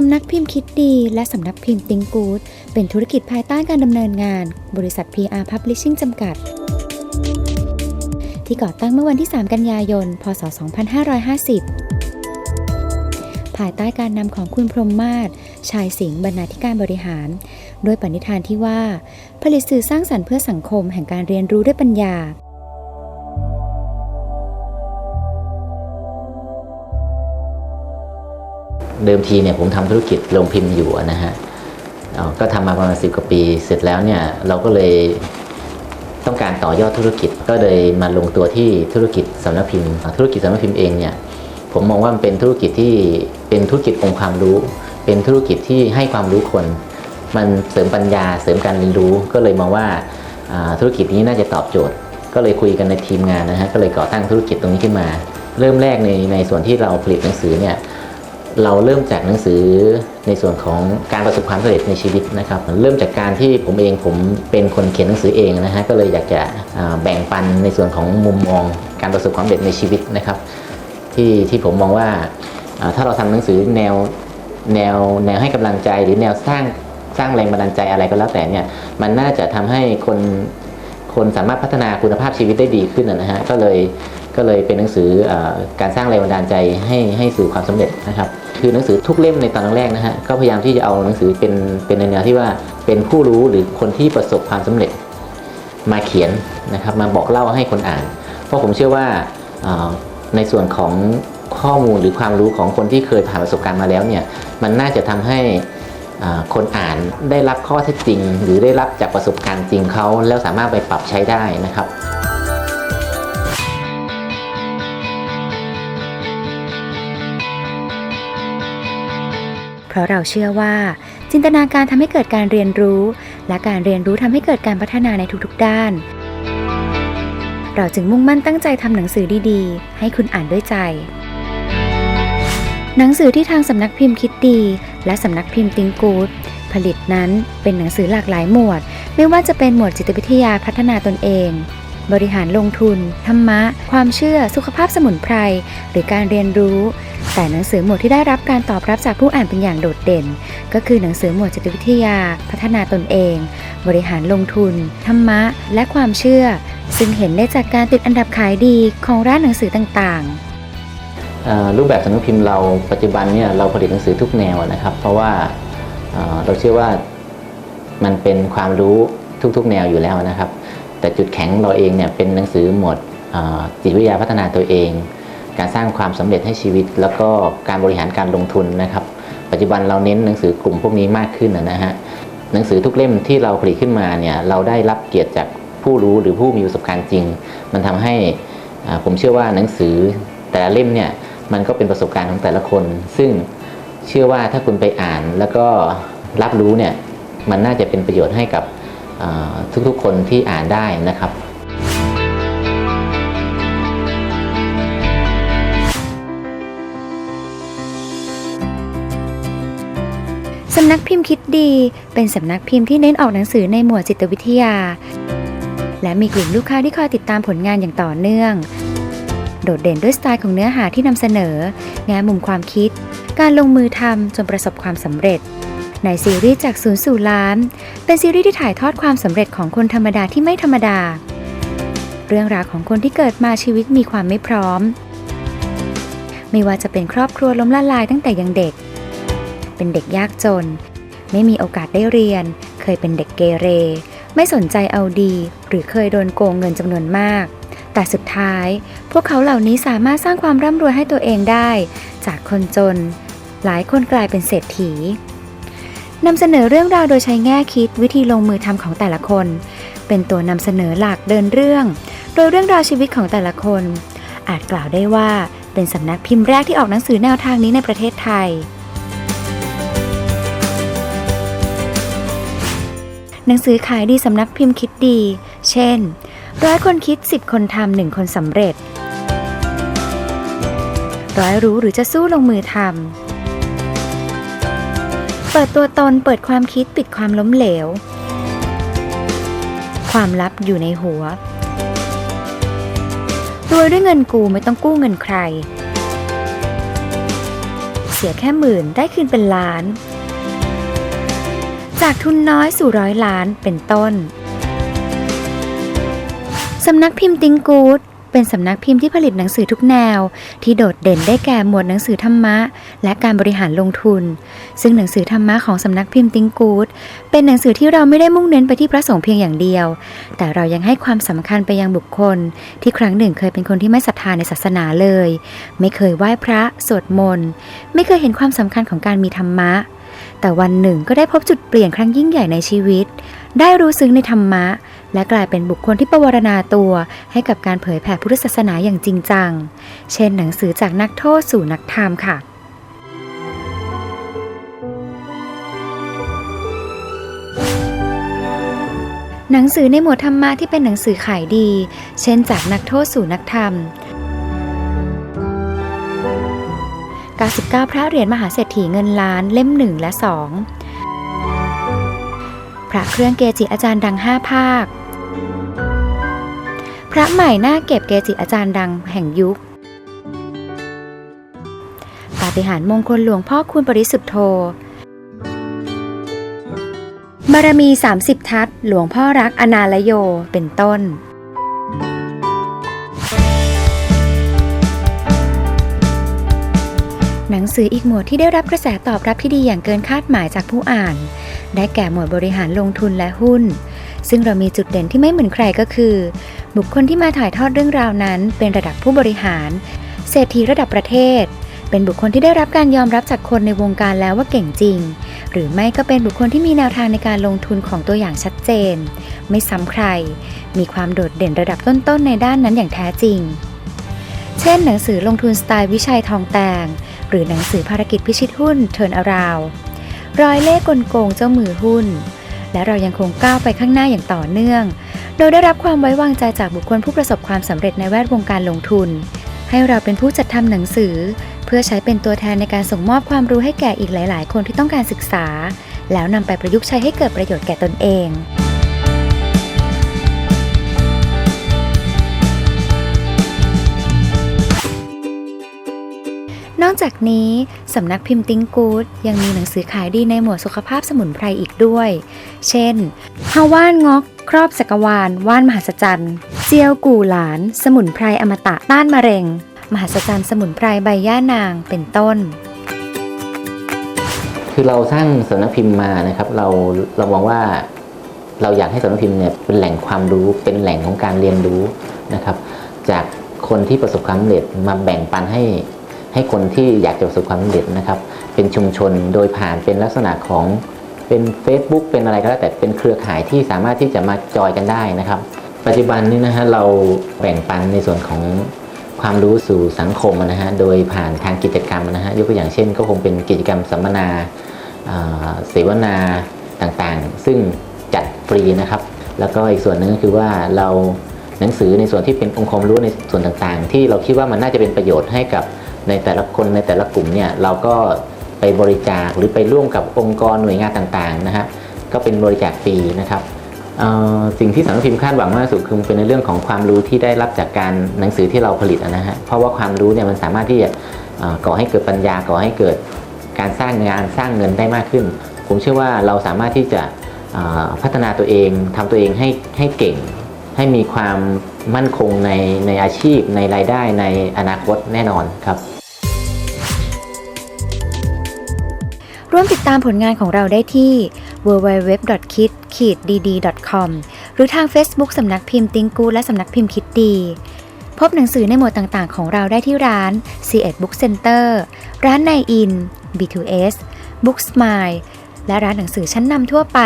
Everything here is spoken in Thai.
สำนักพิมพ์คิดดีและสำนักพิมพ์ติงกูดเป็นธุรกิจภายใต้การดำเนินงาน บริษัท PR Publishing จำกัด ที่ก่อตั้งเมื่อวันที่ 3 กันยายน พศ 2550 ภายใต้การนำของคุณพรหมมาศชายสิงห์บรรณาธิการบริหาร ด้วยปณิธานที่ว่า ผลิตสื่อสร้างสรรค์เพื่อสังคมแห่งการเรียนรู้ด้วยปัญญา เดิมทีเนี่ยผมทำธุรกิจโรงพิมพ์อยู่นะฮะก็ทำมาประมาณสิบกว่าปี เสร็จแล้วเนี่ยเราก็เลยต้องการต่อยอดธุรกิจก็เลยมาลงตัวที่ธุรกิจสำนักพิมพ์ ธุรกิจสำนักพิมพ์เองเนี่ยผมมองว่ามันเป็นธุรกิจที่เป็นธุรกิจองค์ความรู้ เป็นธุรกิจที่ให้ความรู้คน มันเสริมปัญญาเสริมการเรียนรู้ ก็เลยมองว่าธุรกิจนี้น่าจะตอบโจทย์ ก็เลยคุยกันในทีมงานนะฮะก็เลยก่อตั้งธุรกิจตรงนี้ขึ้นมา เริ่มแรกในในส่วนที่เราผลิตหนังสือเนี่ย เราเริ่มจากหนังสือในส่วนของการประสบความสำเร็จในชีวิตนะครับเริ่มจากการที่ผมเองผมเป็นคนเขียนหนังสือเองนะฮะก็เลยอยากจะแบ่งปันในส่วนของมุมมองการประสบความสำเร็จในชีวิตนะครับที่ที่ผมมองว่าอ่าถ้าเราทำหนังสือแนวแนวแนวให้กำลังใจหรือแนวสร้างสร้างแรงบันดาลใจอะไรก็แล้วแต่เนี่ยมันน่าจะทำให้คนคนสามารถพัฒนาคุณภาพชีวิตได้ดีขึ้นนะฮะก็เลย ก็เลยเป็นหนังสืออการสร้างแรงบันดาลใจให้ให้สู่ความสำเร็จนะครับ คือหนังสือทุกเล่มในตอนแรกนะฮะก็พยายามที่จะเอาหนังสือเป็นเป็นในแนวที่ว่าเป็นผู้รู้หรือคนที่ประสบความสำเร็จมาเขียนนะครับมาบอกเล่าให้คนอ่าน เพราะผมเชื่อว่าในส่วนของข้อมูลหรือความรู้ของคนที่เคยผ่านประสบการณ์มาแล้วเนี่ยมันน่าจะทำให้คนอ่านได้รับข้อเท็จจริง หรือได้รับจากประสบการณ์จริงเขาแล้วสามารถไปปรับใช้ได้นะครับ ราะเราเชื่อว่า จินตนาการทำให้เกิดการเรียนรู้ และการเรียนรู้ทำให้เกิดการพัฒนาในทุกๆ ด้าน เราจึงมุ่งมั่นตั้งใจทำหนังสือดีๆ ให้คุณอ่านด้วยใจ หนังสือที่ทางสำนักพิมพ์คิดดี และสำนักพิมพ์ติงกูดผลิตนั้นเป็นหนังสือหลากหลายหมวด ไม่ว่าจะเป็นหมวดจิตวิทยาพัฒนาตนเอง บริหารลงทุน ธรรมะ ความเชื่อ สุขภาพสมุนไพร หรือการเรียนรู้ แต่หนังสือหมวดที่ได้รับการตอบรับจากผู้อ่านเป็นอย่างโดดเด่น ก็คือหนังสือหมวดจิตวิทยา พัฒนาตนเอง บริหารลงทุน ธรรมะ และความเชื่อ ซึ่งเห็นได้จากการติดอันดับขายดีของร้านหนังสือต่างๆรูปแบบสำนักพิมพ์เราปัจจุบันเนี่ยเราผลิตหนังสือทุกแนวนะครับ เพราะว่าเราเชื่อว่ามันเป็นความรู้ทุกๆแนวอยู่แล้วนะครับ แต่จุดแข็งเราเองเนี่ยเป็นหนังสือหมวดจิตวิทยาพัฒนาตัวเอง การสร้างความสำเร็จให้ชีวิต แล้วก็การบริหารการลงทุนนะครับ ปัจจุบันเราเน้นหนังสือกลุ่มพวกนี้มากขึ้นนะฮะหนังสือทุกเล่มที่เราผลิตขึ้นมาเนี่ยเราได้รับเกียรติจากผู้รู้หรือผู้มีประสบการณ์จริง มันทำให้ผมเชื่อว่าหนังสือแต่ละเล่มเนี่ยมันก็เป็นประสบการณ์ของแต่ละคน ซึ่งเชื่อว่าถ้าคุณไปอ่านแล้วก็รับรู้เนี่ยมันน่าจะเป็นประโยชน์ให้กับ ทุกๆคนที่อ่านได้นะครับสำนักพิมพ์คิดดี เป็นสำนักพิมพ์ที่เน้นออกหนังสือในหมวดจิตวิทยา และมีกลุ่มลูกค้าที่คอยติดตามผลงานอย่างต่อเนื่อง โดดเด่นด้วยสไตล์ของเนื้อหาที่นำเสนอ แง่มุมความคิด การลงมือทำจนประสบความสำเร็จ ในซีรีส์จากศูนย์สู่ล้าน เป็นซีรีส์ที่ถ่ายทอดความสำเร็จของคนธรรมดาที่ไม่ธรรมดา เรื่องราวของคนที่เกิดมาชีวิตมีความไม่พร้อม ไม่ว่าจะเป็นครอบครัวล้มละลายตั้งแต่ยังเด็ก เป็นเด็กยากจน ไม่มีโอกาสได้เรียน เคยเป็นเด็กเกเร ไม่สนใจเอาดี หรือเคยโดนโกงเงินจำนวนมาก แต่สุดท้าย พวกเขาเหล่านี้สามารถสร้างความร่ำรวยให้ตัวเองได้ จากคนจน หลายคนกลายเป็นเศรษฐี นำเสนอเรื่องราวโดยใช้แง่คิดวิธีลงมือทำของแต่ละคน เป็นตัวนำเสนอหลักเดินเรื่อง โดยเรื่องราวชีวิตของแต่ละคน อาจกล่าวได้ว่าเป็นสำนักพิมพ์แรกที่ออกหนังสือแนวทางนี้ในประเทศไทย หนังสือขายดีสำนักพิมพ์คิดดี เช่น ร้อยคนคิด 10 คนทำหนึ่งคนสำเร็จ ร้อยรู้หรือจะสู้ลงมือทำ เปิดตัวตนเปิดความคิดปิดความล้มเหลว ความลับอยู่ในหัวรวยด้วยเงินกูไม่ต้องกู้เงินใคร เสียแค่หมื่นได้คืนเป็นล้าน จากทุนน้อยสู่ร้อยล้านเป็นต้น สำนักพิมพ์ติงกูด เป็นสำนักพิมพ์ที่ผลิตหนังสือทุกแนว ที่โดดเด่นได้แก่หมวดหนังสือธรรมะ และการบริหารลงทุน ซึ่งหนังสือธรรมะของสำนักพิมพ์ติงกูดเป็นหนังสือที่เราไม่ได้มุ่งเน้นไปที่พระสงฆ์เพียงอย่างเดียว แต่เรายังให้ความสำคัญไปยังบุคคล ที่ครั้งหนึ่งเคยเป็นคนที่ไม่ศรัทธาในศาสนาเลย ไม่เคยไหว้พระสวดมนต์ไม่เคยเห็นความสำคัญของการมีธรรมะแต่วันหนึ่งก็ได้พบจุดเปลี่ยนครั้งยิ่งใหญ่ในชีวิต ได้รู้ซึ้งในธรรมะ และกลายเป็นบุคคลที่ประวรณาตัวให้กับการเผยแผ่พุทธศาสนาอย่างจริงจัง เช่นหนังสือจากนักโทษสู่นักธรรมค่ะหนังสือในหมวดธรรมะที่เป็นหนังสือขายดี เช่นจากนักโทษสู่นักธรรม 99 พระเหรียญมหาเศรษฐีเงินล้านเล่ม1และ2 พระเครื่องเกจิอาจารย์ดัง 5 ภาค พระใหม่หน้าเก็บเกจิอาจารย์ดังแห่งยุค ปาฏิหาริย์มงคลหลวงพ่อคุณปริสุทธโธบารมี 30 ทัศหลวงพ่อรักอนาลโยเป็นต้นหนังสืออีกหมวดที่ได้รับกระแสตอบรับที่ดีอย่างเกินคาดหมายจากผู้อ่าน ได้แก่หมวดบริหารลงทุนและหุ้น ซึ่งเรามีจุดเด่นที่ไม่เหมือนใครก็คือ บุคคลที่มาถ่ายทอดเรื่องราวนั้น เป็นระดับผู้บริหาร เศรษฐีระดับประเทศ เป็นบุคคลที่ได้รับการยอมรับจากคนในวงการแล้วว่าเก่งจริง หรือไม่ก็เป็นบุคคลที่มีแนวทางในการลงทุนของตัวอย่างชัดเจน ไม่ซ้ำใคร มีความโดดเด่นระดับต้นๆในด้านนั้นอย่างแท้จริง เช่น หนังสือลงทุนสไตล์วิชัยทองแตงหรือหนังสือภารกิจพิชิตหุ้นเทิร์นอาราว รอยเล่กลโกงเจ้ามือหุ้น และเรายังคงก้าวไปข้างหน้าอย่างต่อเนื่อง โดยได้รับความไว้วางใจจากบุคคลผู้ประสบความสำเร็จในแวดวงการลงทุน ให้เราเป็นผู้จัดทำหนังสือ เพื่อใช้เป็นตัวแทนในการส่งมอบความรู้ให้แก่อีกหลาย ๆ คนที่ต้องการศึกษา แล้วนำไปประยุกต์ใช้ให้เกิดประโยชน์แก่ตนเอง อกจากนี้สำนักพิมพ์ติงกูดยังมีหนังสือขายดีในหมวดสุขภาพสมุนไพรอีกด้วย เช่นฮาว่านงอก ครอบจักรวาล ว่านมหัศจรรย์ เจียวกู่หลาน สมุนไพรอมตะต้านมะเร็ง มหัศจรรย์สมุนไพรใบย่านางเป็นต้น คือเราสร้างสำนักพิมพ์มานะครับเราเรามองว่าเราอยากให้สำนักพิมพ์เนี่ยเป็นแหล่งความรู้เป็นแหล่งของการเรียนรู้นะครับ จากคนที่ประสบความสำเร็จมาแบ่งปันให้ ให้คนที่อยากจะประสบความสำเร็จนะครับ เป็นชุมชนโดยผ่านเป็นลักษณะของเป็น Facebook เป็นอะไรก็แล้วแต่เป็นเครือข่ายที่สามารถที่จะมาจอยกันได้นะครับ ปัจจุบันนี้นะฮะเราแบ่งปันในส่วนของความรู้สู่สังคมนะฮะโดยผ่านทางกิจกรรมนะฮะยกตัวอย่างเช่น ก็คงเป็นกิจกรรมสัมมนาอ่าเสวนาต่างๆ ซึ่งจัดฟรีนะครับ แล้วก็อีกส่วนหนึ่งก็คือว่าเราหนังสือในส่วนที่เป็นองค์ความรู้ในส่วนต่างๆ ที่เราคิดว่ามันน่าจะเป็นประโยชน์ให้กับ ในแต่ละคนในแต่ละกลุ่มเนี่ยเราก็ไปบริจาคหรือไปร่วมกับองค์กรหน่วยงานต่างๆนะฮะก็เป็นบริจาคฟรีนะครับสิ่งที่สำนักพิมพ์คาดหวังมากที่สุดคือเป็นในเรื่องของความรู้ที่ได้รับจากการหนังสือที่เราผลิตนะฮะเพราะว่าความรู้เนี่ยมันสามารถที่จะก่อให้เกิดปัญญาก่อให้เกิดการสร้างงานสร้างเงินได้มากขึ้น ผมเชื่อว่าเราสามารถที่จะพัฒนาตัวเองทำตัวเองให้ให้เก่ง ให้มีความมั่นคงในในอาชีพ ในรายได้ในอนาคตแน่นอนครับ ร่วมติดตามผลงานของเราได้ที่ www.kid-dd.com หรือทาง Facebook สำนักพิมพ์ติงกูและสำนักพิมพ์คิดดี พบหนังสือในหมวดต่างๆ ของเราได้ที่ร้าน c 1 Book Center ร้านในอิน B2S Book Smile และร้านหนังสือชั้นนำทั่วไป